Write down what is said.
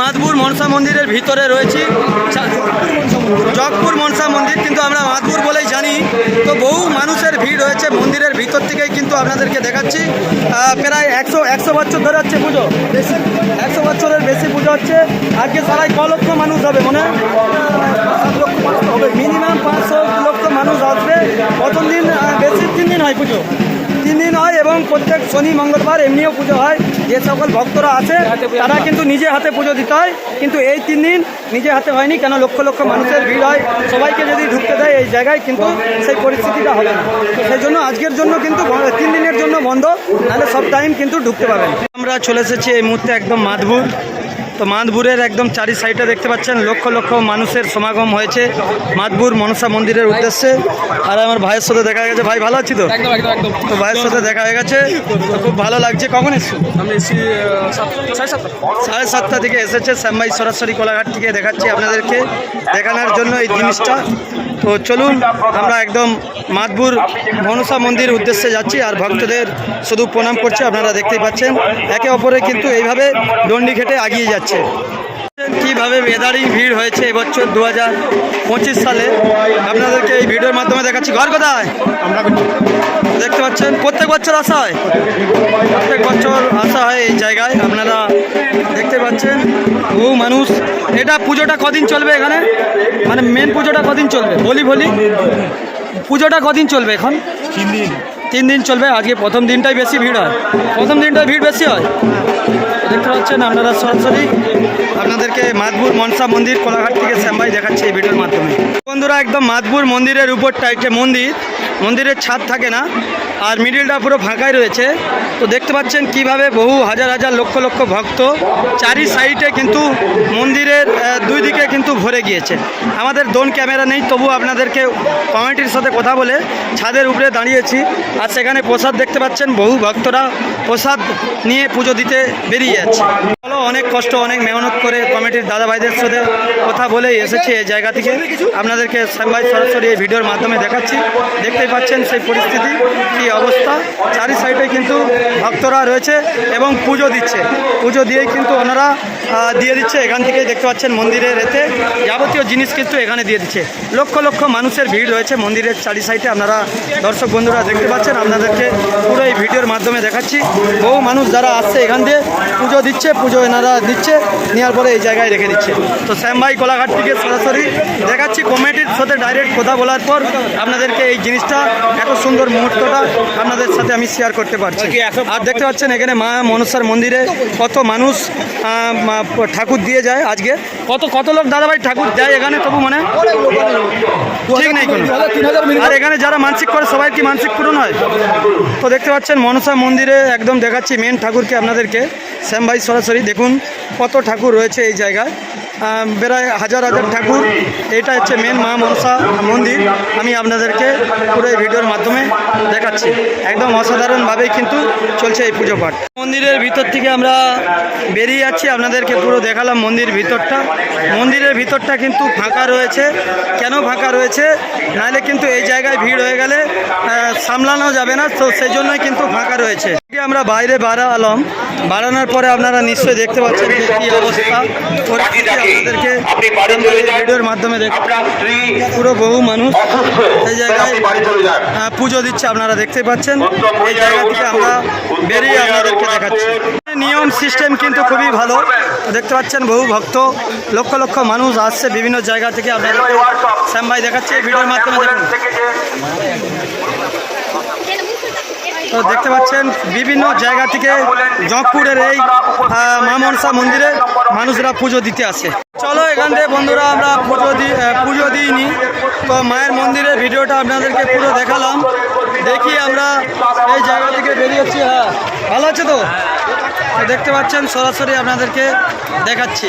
মাধপুর মনসা মন্দিরের ভিতরে রয়েছি। জগপুর মনসা মন্দির কিন্তু আমরা মাধপুর বলেই জানি। তো বহু মানুষের ভিড় রয়েছে মন্দিরের ভিতর থেকেই কিন্তু আপনাদেরকে দেখাচ্ছি। প্রায় একশো একশো বছর ধরে হচ্ছে পুজো। একশো বছরের বেশি পুজো হচ্ছে। আজকে সারাই ক লক্ষ মানুষ হবে মনে? হবে। মিনিমাম পাঁচশো লক্ষ মানুষ আসবে। প্রথম দিন বেশি তিন দিন হয় পুজো। হয় এবং প্রত্যেক শনি মঙ্গলবার এমনিও পুজো হয়। যে সকল ভক্তরা আছে তারা কিন্তু নিজে হাতে পুজো দিতে হয়। কিন্তু এই তিন দিন নিজে হাতে হয়নি কেন লক্ষ লক্ষ মানুষের ভিড় হয়। সবাইকে যদি ঢুকতে দেয় এই জায়গায় কিন্তু সেই পরিস্থিতিটা হবে না। সেই জন্য আজকের জন্য কিন্তু তিন দিনের জন্য বন্ধ। নাহলে সব টাইম কিন্তু ঢুকতে পারবেন আমরা চলে এসেছি এই মুহূর্তে একদম মাধপুর তো মাধপুরের একদম চারি সাইডে দেখতে পাচ্ছেন লক্ষ লক্ষ মানুষের সমাগম হয়েছে মাধপুর মনসা মন্দিরের উদ্দেশ্যে। আর আমার ভাইয়ের সাথে দেখা গেছে। ভাই ভালো আছি তো? তো ভাইয়ের সাথে দেখা হয়ে গেছে। তো খুব ভালো লাগছে। কখন এসছো? সাড়ে সাতটা থেকে এসেছে। শ্যামবাই সরাসরি কোলাঘাট থেকে দেখাচ্ছি আপনাদেরকে দেখানোর জন্য এই জিনিসটা। তো চলুন আমরা একদম মাতপুর মনসা মন্দির উদ্দেশ্যে যাচ্ছি আর ভক্তদের শুধু প্রণাম করছে, আপনারা দেখতেই পাচ্ছেন। একে অপরে কিন্তু এইভাবে দণ্ডি খেটে আগিয়ে যাচ্ছে। কীভাবে বেদারি ভিড় হয়েছে এবছর দু হাজার পঁচিশ সালে? আপনাদেরকে এই ভিডিওর মাধ্যমে দেখাচ্ছি। ঘর কোথায়? দেখতে পাচ্ছেন, প্রত্যেক বছর আসা হয়। প্রত্যেক বছর আসা হয় এই জায়গায়। আপনারা দেখতে পাচ্ছেন, বহু মানুষ। এটা পুজোটা কদিন চলবে এখানে? মানে মেন পুজোটা কদিন চলবে? বলি বলি পুজোটা কদিন চলবে এখন? তিন দিন। তিন দিন চলবে? আজকে প্রথম দিনটাই বেশি ভিড় হয়। প্রথম দিনটাই ভিড় বেশি হয়? দেখতে পাচ্ছেন আপনারা সরাসরি। আপনাদেরকে মাধপুর মনসা মন্দির কোলাঘাট থেকে শ্যামবাই দেখাচ্ছে এই ভিডিওর মাধ্যমে। বন্ধুরা একদম মাধপুর মন্দিরের উপরটা একটা মন্দির। মন্দিরের ছাদ থাকে না, আর মিডিলটা পুরো ফাঁকাই রয়েছে। তো দেখতে পাচ্ছেন কীভাবে বহু হাজার হাজার লক্ষ লক্ষ ভক্ত চারি সাইডে কিন্তু মন্দিরের দুই দিকে কিন্তু ভরে গিয়েছে। আমাদের দোন ক্যামেরা নেই, তবু আপনাদেরকে কমিটির সাথে কথা বলে ছাদের উপরে দাঁড়িয়েছি। আর সেখানে প্রসাদ দেখতে পাচ্ছেন, বহু ভক্তরা প্রসাদ নিয়ে পুজো দিতে বেরিয়ে যাচ্ছে। চলো অনেক কষ্ট, অনেক মেহনত করে কমিটির দাদা ভাইদের সাথে কথা বলেই এসেছি এই জায়গা থেকে। আপনাদেরকে সাংবাদিক সরাসরি এই ভিডিওর মাধ্যমে দেখাচ্ছি। দেখতেই পাচ্ছেন সেই পরিস্থিতি, কি অবস্থা? চারি সাইডে কিন্তু ভক্তরা রয়েছে এবং পুজো দিচ্ছে। পুজো দিয়েই কিন্তু ওনারা দিয়ে দিচ্ছে। এখান থেকে দেখতে পাচ্ছেন মন্দিরের এতে। যাবতীয় জিনিস কিন্তু এখানে দিয়ে দিচ্ছে। লক্ষ লক্ষ মানুষের ভিড় রয়েছে মন্দিরের চারি সাইডে আপনারা দর্শক বন্ধুরা দেখতে পাচ্ছেন, আপনাদেরকে পুরো এই ভিডিওর মাধ্যমে দেখাচ্ছি। বহু মানুষ যারা আসছে এখান দিয়ে পুজো দিচ্ছে পুজো এনারা দিচ্ছে নেওয়ার পরে এই জায়গায় রেখে দিচ্ছে। তো শ্যাম ভাই কোলাঘাট থেকে সরাসরি দেখাচ্ছি। কমিটির সাথে ডাইরেক্ট কথা বলার পর আপনাদেরকে এই জিনিসটা এত সুন্দর মুহূর্তটা আপনাদের সাথে আমি শেয়ার করতে পারছি। আর দেখতে পাচ্ছেন এখানে মা মনসার মন্দিরে কত মানুষ ঠাকুর দিয়ে যায় আজকে। কত কত লোক দাদাভাই ঠাকুর দেয় এখানে তবু মানে? ঠিক নেই কোনো। আর এখানে যারা মানসিক করে, সবাই কি মানসিক পূরণ হয়? তো দেখতে পাচ্ছেন, মনসা মন্দিরে একদম দেখাচ্ছি মেন ঠাকুরকে আপনাদেরকে। শ্যাম ভাই, সরাসরি দেখুন কত ঠাকুর রয়েছে এই জায়গায়। প্রায় হাজার হাজার ঠাকুর। এটা হচ্ছে মেন মা মনসা মন্দির। আমি আপনাদেরকে পুরো এই ভিডিওর মাধ্যমে দেখাচ্ছি। একদম অসাধারণভাবেই কিন্তু চলছে এই পুজো পাঠ। মন্দিরের ভিতর থেকে আমরা বেরিয়ে যাচ্ছি আপনাদেরকে পুরো দেখালাম মন্দির ভিতরটা। মন্দিরের ভিতরটা কিন্তু ফাঁকা রয়েছে। কেন ফাঁকা রয়েছে? নাহলে কিন্তু এই জায়গায় ভিড় হয়ে গেলে সামলানো যাবে না তো সেই জন্যই কিন্তু ফাঁকা রয়েছে। আমরা বাইরে বাড়া বাড়ালাম বাড়ানোর পরে আপনারা নিশ্চয়ই দেখতে পাচ্ছেন যে কি অবস্থা। আপনাদেরকে ভিডিওর মাধ্যমে দেখ পুরো বহু মানুষ এই জায়গায় পুজো দিচ্ছে আপনারা দেখতে পাচ্ছেন। এই জায়গা থেকে আমরা বেরিয়ে আপনাদেরকে দেখাচ্ছি। নিয়ম সিস্টেম কিন্তু খুবই ভালো। দেখতে পাচ্ছেন বহু ভক্ত লক্ষ লক্ষ মানুষ আসছে বিভিন্ন জায়গা থেকে। আপনাদেরকে শ্যাম ভাই দেখাচ্ছে এই ভিডিওর মাধ্যমে দেখুন। তো দেখতে পাচ্ছেন বিভিন্ন জায়গা থেকে জগপুরের এই মা মনসা মন্দিরে মানুষরা পুজো দিতে আসে। চলো এখান থেকে বন্ধুরা আমরা পুজো দিই পুজো দিইনি। তো মায়ের মন্দিরের ভিডিওটা আপনাদেরকে পুরো দেখালাম। এই জায়গা থেকে বেরিয়েছি হ্যাঁ। ভালো আছে তো দেখতে পাচ্ছেন সরাসরি আপনাদেরকে দেখাচ্ছি।